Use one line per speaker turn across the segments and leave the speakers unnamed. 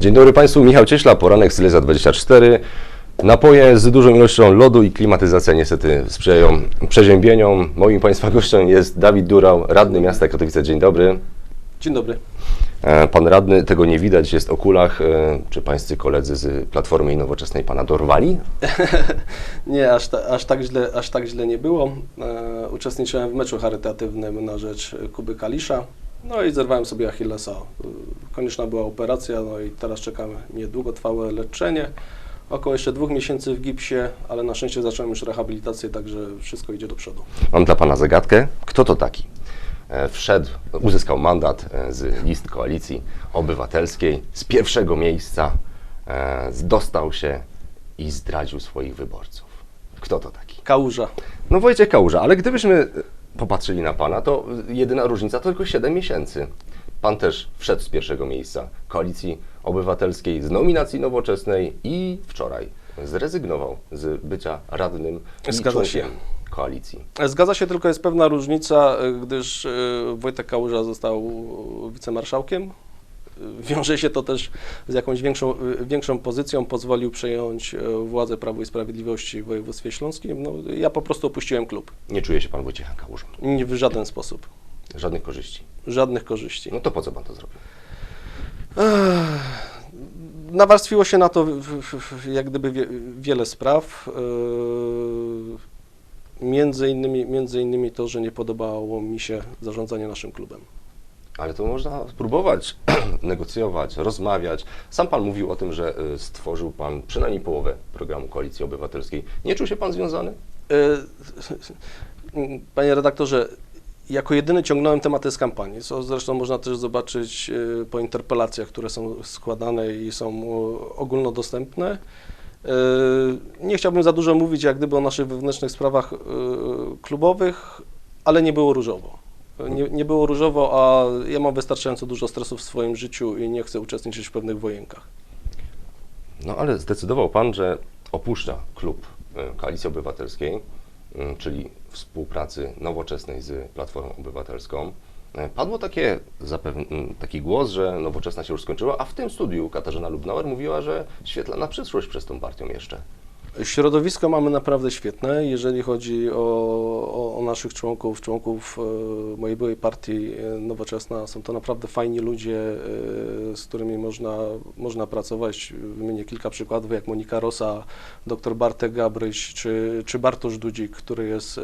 Dzień dobry Państwu, Michał Cieśla, poranek Silesia 24. Napoje z dużą ilością lodu i klimatyzacja niestety sprzyjają przeziębieniom. Moim Państwa gościem jest Dawid Durał, radny miasta Katowice. Dzień dobry.
Dzień dobry.
E, Pan radny, tego nie widać, jest o kulach. E, Czy Pańscy koledzy z Platformy i Nowoczesnej Pana dorwali?
Nie, aż, ta, aż, tak, źle, aż tak źle nie było. E, uczestniczyłem w meczu charytatywnym na rzecz Kuby Kalisza. No i zerwałem sobie Achillesa. Konieczna była operacja, no i teraz czekamy niedługotrwałe leczenie. Około jeszcze dwóch miesięcy w gipsie, ale na szczęście zacząłem już rehabilitację, także wszystko idzie do przodu.
Mam dla Pana zagadkę. Kto to taki? E, Wszedł, uzyskał mandat e, z list Koalicji Obywatelskiej z pierwszego miejsca, e, dostał się i zdradził swoich wyborców. Kto to taki?
Kałuża.
No Wojciech Kałuża, ale gdybyśmy popatrzyli na Pana, to jedyna różnica to tylko 7 miesięcy. Pan też wszedł z pierwszego miejsca Koalicji Obywatelskiej z nominacji nowoczesnej i wczoraj zrezygnował z bycia radnym
Zgadza się.
koalicji.
Zgadza się, tylko jest pewna różnica, gdyż e, Wojtek Kałuża został wicemarszałkiem. Wiąże się to też z jakąś większą, większą pozycją, pozwolił przejąć e, władzę Prawo i Sprawiedliwości w województwie śląskim. No, ja po prostu opuściłem klub.
Nie czuje się Pan Wojciecha Kałużą.
Nie w żaden sposób.
Żadnych korzyści.
Żadnych korzyści.
No to po co Pan to zrobił?
Nawarstwiło się na to jak gdyby wie, wiele spraw. Między innymi, między innymi to, że nie podobało mi się zarządzanie naszym klubem.
Ale to można spróbować negocjować, rozmawiać. Sam Pan mówił o tym, że y, stworzył Pan przynajmniej połowę programu Koalicji Obywatelskiej. Nie czuł się Pan związany?
E, Panie redaktorze, jako jedyny ciągnąłem tematy z kampanii, co zresztą można też zobaczyć e, po interpelacjach, które są składane i są e, ogólnodostępne. E, Nie chciałbym za dużo mówić jak gdyby o naszych wewnętrznych sprawach klubowych, ale nie było różowo. Nie, nie było różowo, a ja mam wystarczająco dużo stresu w swoim życiu i nie chcę uczestniczyć w pewnych wojenkach.
No ale zdecydował Pan, że opuszcza klub y, Koalicji Obywatelskiej, y, czyli współpracy nowoczesnej z Platformą Obywatelską. Y, Padło takie, taki głos, że nowoczesna się już skończyła, a w tym studiu Katarzyna Lubnauer mówiła, że świetlana przyszłość przez tą partią jeszcze.
Środowisko mamy naprawdę świetne, jeżeli chodzi o, o, o naszych członków, członków e, mojej byłej partii e, Nowoczesna. Są to naprawdę fajni ludzie, e, z którymi można, można pracować. Wymienię kilka przykładów, jak Monika Rosa, dr Bartek Gabryś, czy, czy Bartosz Dudzik, który jest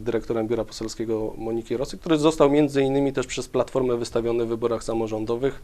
dyrektorem Biura Poselskiego Moniki Rosy, który został między innymi też przez Platformę wystawiony w wyborach samorządowych.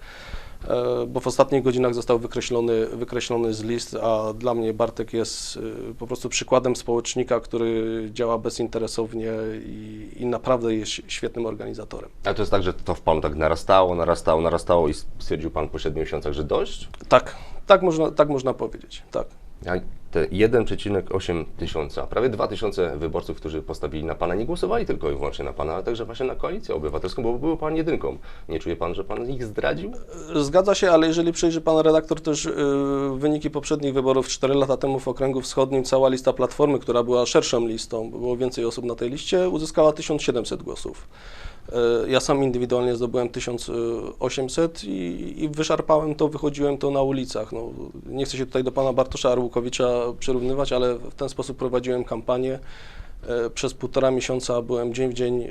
E, bo w ostatnich godzinach został wykreślony, wykreślony z list, a dla mnie Bartek jest e, po prostu przykładem społecznika, który działa bezinteresownie i, i naprawdę jest świetnym organizatorem.
Ale to jest tak, że to w Panu tak narastało, narastało, narastało i stwierdził Pan po 7 miesiącach, że dość?
Tak, tak można, tak można powiedzieć, tak.
A te 1,8 tysiąca, prawie 2 tysiące wyborców, którzy postawili na Pana, nie głosowali tylko i wyłącznie na Pana, ale także właśnie na Koalicję Obywatelską, bo był Pan jedynką. Nie czuje Pan, że Pan ich zdradził?
Zgadza się, ale jeżeli przejrzy Pan redaktor też y, wyniki poprzednich wyborów 4 lata temu w Okręgu Wschodnim, cała lista Platformy, która była szerszą listą, było więcej osób na tej liście, uzyskała 1700 głosów. Y, Ja sam indywidualnie zdobyłem 1800 i, i wyszarpałem to, wychodziłem to na ulicach. No, nie chcę się tutaj do Pana Bartosza Arłukowicza przyrównywać, ale w ten sposób prowadziłem kampanię. Y, Przez półtora miesiąca byłem dzień w dzień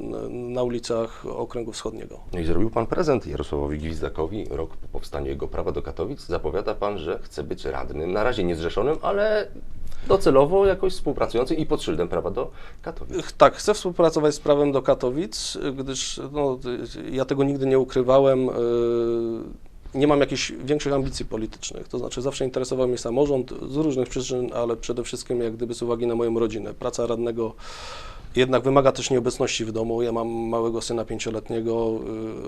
na- na ulicach Okręgu Wschodniego.
No i zrobił Pan prezent Jarosławowi Gwizdakowi rok po powstaniu jego prawa do Katowic. Zapowiada Pan, że chce być radnym, na razie niezrzeszonym, ale docelowo jakoś współpracującym i pod szyldem prawa do Katowic.
Tak, chcę współpracować z prawem do Katowic, gdyż no, ja tego nigdy nie ukrywałem. y, Nie mam jakichś większych ambicji politycznych. To znaczy, zawsze interesował mnie samorząd z różnych przyczyn, ale przede wszystkim jak gdyby z uwagi na moją rodzinę. Praca radnego jednak wymaga też nieobecności w domu. Ja mam małego syna pięcioletniego,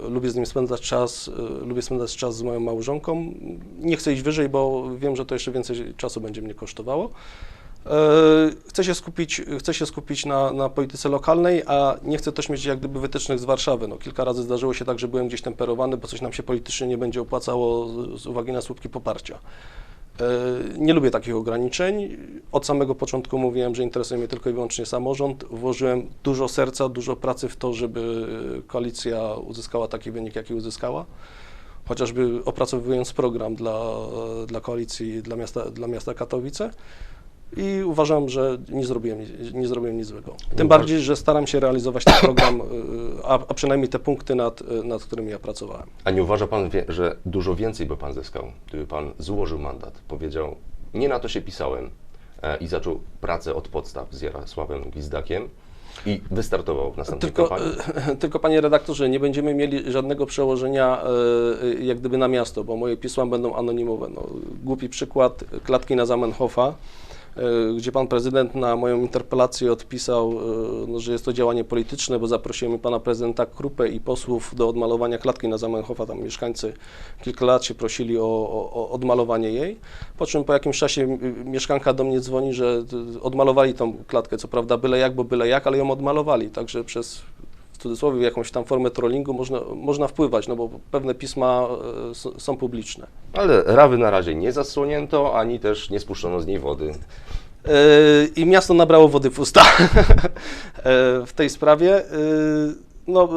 y, lubię z nim spędzać czas, y, lubię spędzać czas z moją małżonką. Nie chcę iść wyżej, bo wiem, że to jeszcze więcej czasu będzie mnie kosztowało. E, Chcę się skupić, chcę się skupić na, na polityce lokalnej, a nie chcę też mieć jak gdyby wytycznych z Warszawy. No, kilka razy zdarzyło się tak, że byłem gdzieś temperowany, bo coś nam się politycznie nie będzie opłacało z, z uwagi na słupki poparcia. E, Nie lubię takich ograniczeń. Od samego początku mówiłem, że interesuje mnie tylko i wyłącznie samorząd. Włożyłem dużo serca, dużo pracy w to, żeby koalicja uzyskała taki wynik, jaki uzyskała. chociażby opracowując program dla, dla koalicji dla miasta, dla miasta Katowice. I uważam, że nie zrobiłem, nie zrobiłem nic złego. Tym
uważ-
bardziej, że staram się realizować ten program, y, a, a przynajmniej te punkty, nad, y, nad którymi ja pracowałem.
A nie uważa pan, wie- że dużo więcej by pan zyskał, gdyby pan złożył mandat, powiedział, nie na to się pisałem e, i zaczął pracę od podstaw z Jarosławem Gwizdakiem i wystartował w następnej
Tylko,
kampanii?
e, tylko panie redaktorze, nie będziemy mieli żadnego przełożenia e, jak gdyby na miasto, bo moje pisma będą anonimowe. No, głupi przykład klatki na Zamenhofa, gdzie pan prezydent na moją interpelację odpisał, e, no, że jest to działanie polityczne, bo zaprosiłem pana prezydenta Krupę i posłów do odmalowania klatki na Zamenhofa. Tam mieszkańcy kilka lat się prosili o, o, o odmalowanie jej. Po czym po jakimś czasie mieszkanka do mnie dzwoni, że odmalowali tą klatkę, co prawda byle jak, bo byle jak, ale ją odmalowali. Także przez cudzysłowie jakąś tam formę trollingu można, można wpływać, no bo pewne pisma e, są publiczne.
Ale rawy na razie nie zasłonięto, ani też nie spuszczono z niej wody.
E, I miasto nabrało wody w usta e, w tej sprawie. No,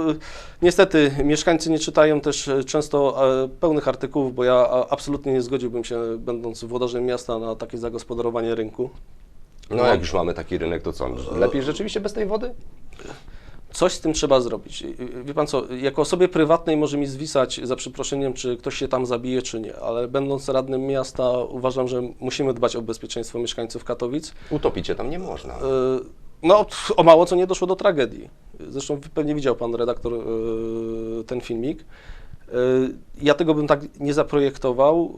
niestety mieszkańcy nie czytają też często pełnych artykułów, bo ja absolutnie nie zgodziłbym się, będąc włodarzem miasta, na takie zagospodarowanie rynku.
No jak już mamy taki rynek, to co? Lepiej rzeczywiście bez tej wody?
Coś z tym trzeba zrobić. Wie pan co, jako osobie prywatnej może mi zwisać za przeproszeniem, czy ktoś się tam zabije, czy nie, ale będąc radnym miasta uważam, że musimy dbać o bezpieczeństwo mieszkańców Katowic.
Utopić się tam nie można.
E, No, o mało co nie doszło do tragedii. Zresztą pewnie widział pan redaktor e, ten filmik. E, Ja tego bym tak nie zaprojektował.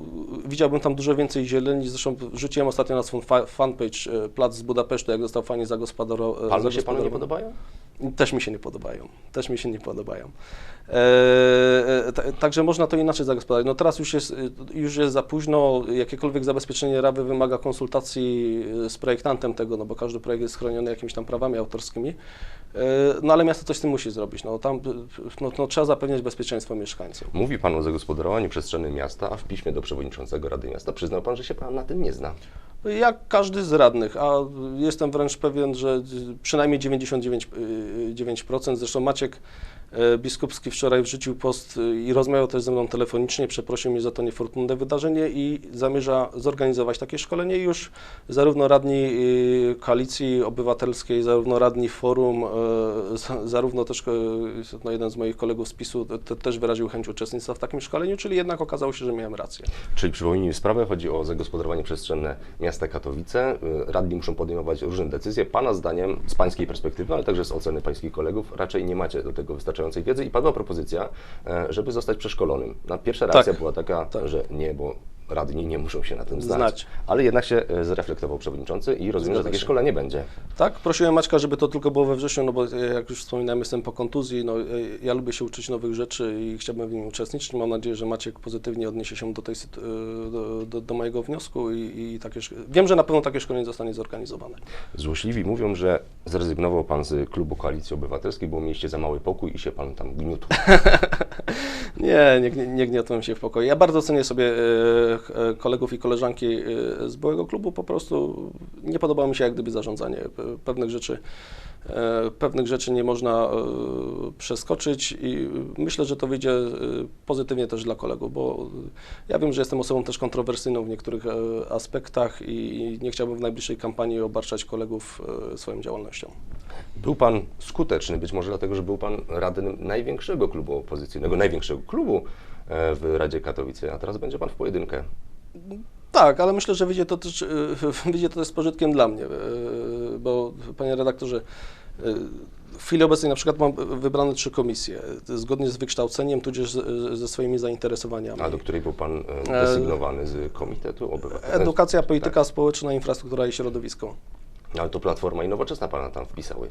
Widziałbym tam dużo więcej zieleni. Zresztą wrzuciłem ostatnio na swój fa- fanpage plac z Budapesztu, jak został fajnie zagospodaro-
Palmy się panu nie
zagospodarowany.
podobają?
Też mi się nie podobają. Też mi się nie podobają. E, ta- Także można to inaczej zagospodarować. No teraz już jest, y, już jest za późno. Jakiekolwiek zabezpieczenie rawy wymaga konsultacji z projektantem tego, no bo każdy projekt jest chroniony jakimiś tam prawami autorskimi. E, No ale miasto coś z tym musi zrobić. No tam no, no, trzeba zapewniać bezpieczeństwo mieszkańców.
Mówi pan o zagospodarowaniu przestrzeni miasta, a w piśmie do przewodniczącego Rady Miasta przyznał pan, że się pan na tym nie zna.
Jak każdy z radnych, a jestem wręcz pewien, że przynajmniej 99%, y, 9%. Zresztą Maciek Biskupski wczoraj wrzucił post y, i rozmawiał też ze mną telefonicznie, przeprosił mnie za to niefortunne wydarzenie i zamierza zorganizować takie szkolenie. Już zarówno radni y, Koalicji Obywatelskiej, zarówno radni Forum, e, za- zarówno też e, no jeden z moich kolegów z PiSu te, też wyraził chęć uczestnictwa w takim szkoleniu, czyli jednak okazało się, że miałem rację.
Czyli przypomnijmy sprawę, chodzi o zagospodarowanie przestrzenne miasta Katowice. Radni muszą podejmować różne decyzje. Pana zdaniem, z pańskiej perspektywy, ale także z oceny pańskich kolegów, raczej nie macie do tego wystarczającej wiedzy i padła propozycja, e, żeby zostać przeszkolonym. Na pierwsza reakcja była taka,
tak.
że nie, bo radni nie muszą się na tym znać.
Znać.
Ale jednak się e, zreflektował przewodniczący i rozumiem, że
Zgadza
takie
się.
szkolenie będzie.
Tak, prosiłem Maćka, żeby to tylko było we wrześniu, no bo e, jak już wspominałem, jestem po kontuzji, no e, ja lubię się uczyć nowych rzeczy i chciałbym w nim uczestniczyć. Mam nadzieję, że Maciek pozytywnie odniesie się do, tej, do, do, do mojego wniosku i, i takie, wiem, że na pewno takie szkolenie zostanie zorganizowane.
Złośliwi mówią, że zrezygnował pan z klubu Koalicji Obywatelskiej, bo mieliście za mały pokój i się pan tam gniótł.
Nie, nie, nie gniotłem się w pokoju. Ja bardzo cenię sobie e, e, kolegów i koleżanki e, z byłego klubu, po prostu nie podobało mi się jak gdyby zarządzanie Pe- pewnych rzeczy. Pewnych rzeczy nie można przeskoczyć i myślę, że to wyjdzie pozytywnie też dla kolegów, bo ja wiem, że jestem osobą też kontrowersyjną w niektórych aspektach i nie chciałbym w najbliższej kampanii obarczać kolegów swoją działalnością.
Był pan skuteczny, być może dlatego, że był pan radnym największego klubu opozycyjnego, największego klubu e, w Radzie Katowice, a teraz będzie pan w pojedynkę.
Tak, ale myślę, że wyjdzie to też, e, wyjdzie to też z pożytkiem dla mnie, e, bo panie redaktorze, w chwili obecnej na przykład mam wybrane trzy komisje, zgodnie z wykształceniem, tudzież ze swoimi zainteresowaniami.
A do której był pan desygnowany z Komitetu Obywatelskiego?
Edukacja, polityka społeczna, infrastruktura i środowisko.
Ale to Platforma i Nowoczesna pana tam wpisały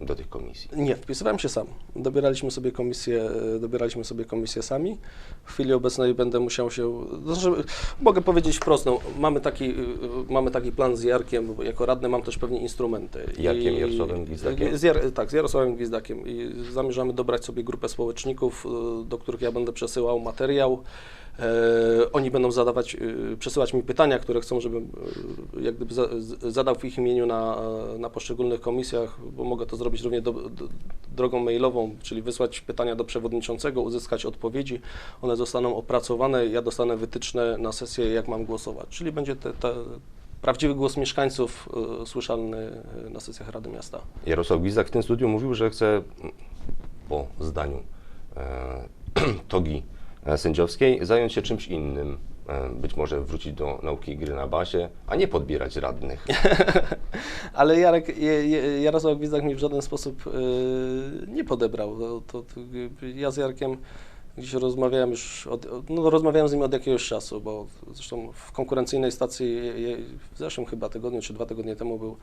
do tych komisji.
Nie, wpisywałem się sam. Dobieraliśmy sobie komisję, e, dobieraliśmy sobie komisję sami. W chwili obecnej będę musiał się, znaczy, mogę powiedzieć wprost, no, mamy, taki, y, mamy taki plan z Jarkiem, bo jako radny mam też pewnie instrumenty.
Jarkiem
I-
Jarosławem Gwizdakiem?
Z Jar, tak, z Jarosławem Gwizdakiem i zamierzamy dobrać sobie grupę społeczników, do których ja będę przesyłał materiał. E, oni będą zadawać, y, przesyłać mi pytania, które chcą, żebym y, jak gdyby zadał w ich imieniu na, na poszczególnych komisjach, bo mogę to zrobić równie do, do, drogą mailową, czyli wysłać pytania do przewodniczącego, uzyskać odpowiedzi. One zostaną opracowane, ja dostanę wytyczne na sesję, jak mam głosować. Czyli będzie te, te prawdziwy głos mieszkańców y, słyszalny na sesjach Rady Miasta.
Jarosław Gwizdak w tym studiu mówił, że chce po zdaniu e, togi e, sędziowskiej zająć się czymś innym. E, być może wrócić do nauki gry na basie, a nie podbierać radnych.
Ale Jarek, Jarosław Gwizdak mi w żaden sposób y, nie podebrał. To, to, to, y, ja z Jarkiem gdzieś rozmawiałem już, od, no, rozmawiałem z nim od jakiegoś czasu, bo zresztą w konkurencyjnej stacji w zeszłym chyba tygodniu, czy dwa tygodnie temu był, e,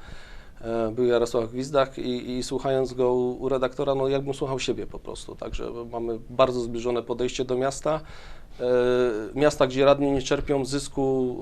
był Jarosław Gwizdak i, i słuchając go u, u redaktora, no jakbym słuchał siebie po prostu, także mamy bardzo zbliżone podejście do miasta. E, Miasta, gdzie radni nie czerpią zysku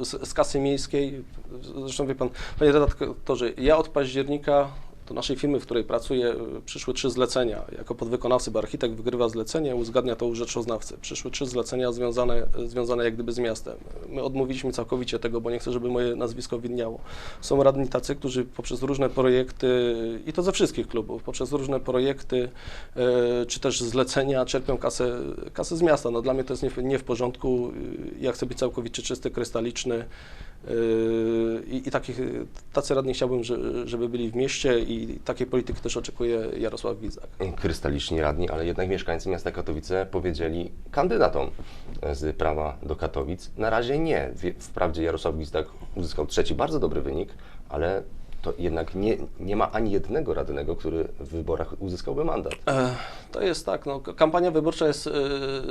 e, z, z kasy miejskiej. Zresztą wie pan, panie redaktorze, ja od października do naszej firmy, w której pracuję, e, przyszły trzy zlecenia. Jako podwykonawcy, bo architekt wygrywa zlecenie, uzgadnia to u rzeczoznawcy. Przyszły trzy zlecenia związane, związane jak gdyby z miastem. My odmówiliśmy całkowicie tego, bo nie chcę, żeby moje nazwisko widniało. Są radni tacy, którzy poprzez różne projekty, i to ze wszystkich klubów, poprzez różne projekty, e, czy też zlecenia czerpią kasę, kasę z miasta. No, dla mnie to jest nie, nie w porządku. Ja chcę być całkowicie czysty, krystaliczny. Yy, I, i takich, tacy radni chciałbym, że- żeby byli w mieście i takiej polityki też oczekuje Jarosław Wizak.
Krystaliczni radni, ale jednak mieszkańcy miasta Katowice powiedzieli kandydatom z prawa do Katowic. Na razie nie. Wprawdzie Jarosław Gwizdak uzyskał trzeci bardzo dobry wynik, ale to jednak nie, nie ma ani jednego radnego, który w wyborach uzyskałby mandat.
E, To jest tak, no, kampania wyborcza jest e,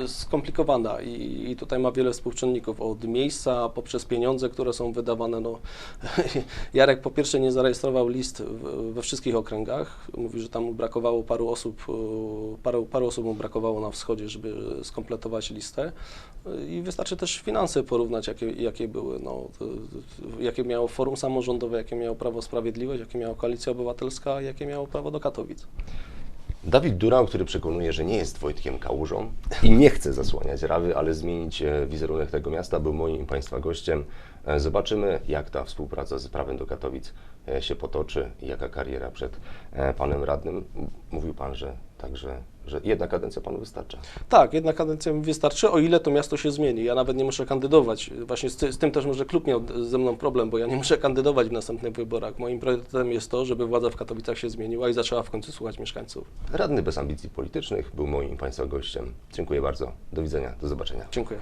skomplikowana i, i tutaj ma wiele współczynników, od miejsca poprzez pieniądze, które są wydawane. No, Jarek po pierwsze nie zarejestrował list we wszystkich okręgach. Mówi, że tam brakowało paru osób, e, paru, paru osób mu brakowało na wschodzie, żeby skompletować listę. I wystarczy też finanse porównać, jakie, jakie były, no, jakie miało forum samorządowe, jakie miało Prawo Sprawiedliwość, jakie miała Koalicja Obywatelska, jakie miało prawo do Katowic.
Dawid Durał, który przekonuje, że nie jest Wojtkiem Kałużą i nie chce zasłaniać Rawy, ale zmienić e, wizerunek tego miasta, był moim i Państwa gościem. E, Zobaczymy, jak ta współpraca z prawem do Katowic e, się potoczy i jaka kariera przed Panem Radnym. Mówił Pan, że także, że jedna kadencja Panu wystarcza.
Tak, jedna kadencja mi wystarczy, o ile to miasto się zmieni. Ja nawet nie muszę kandydować. Właśnie z, ty- z tym też może klub miał ze mną problem, bo ja nie muszę kandydować w następnych wyborach. Moim priorytetem jest to, żeby władza w Katowicach się zmieniła i zaczęła w końcu słuchać mieszkańców.
Radny bez ambicji politycznych był moim Państwa gościem. Dziękuję bardzo. Do widzenia. Do zobaczenia.
Dziękuję.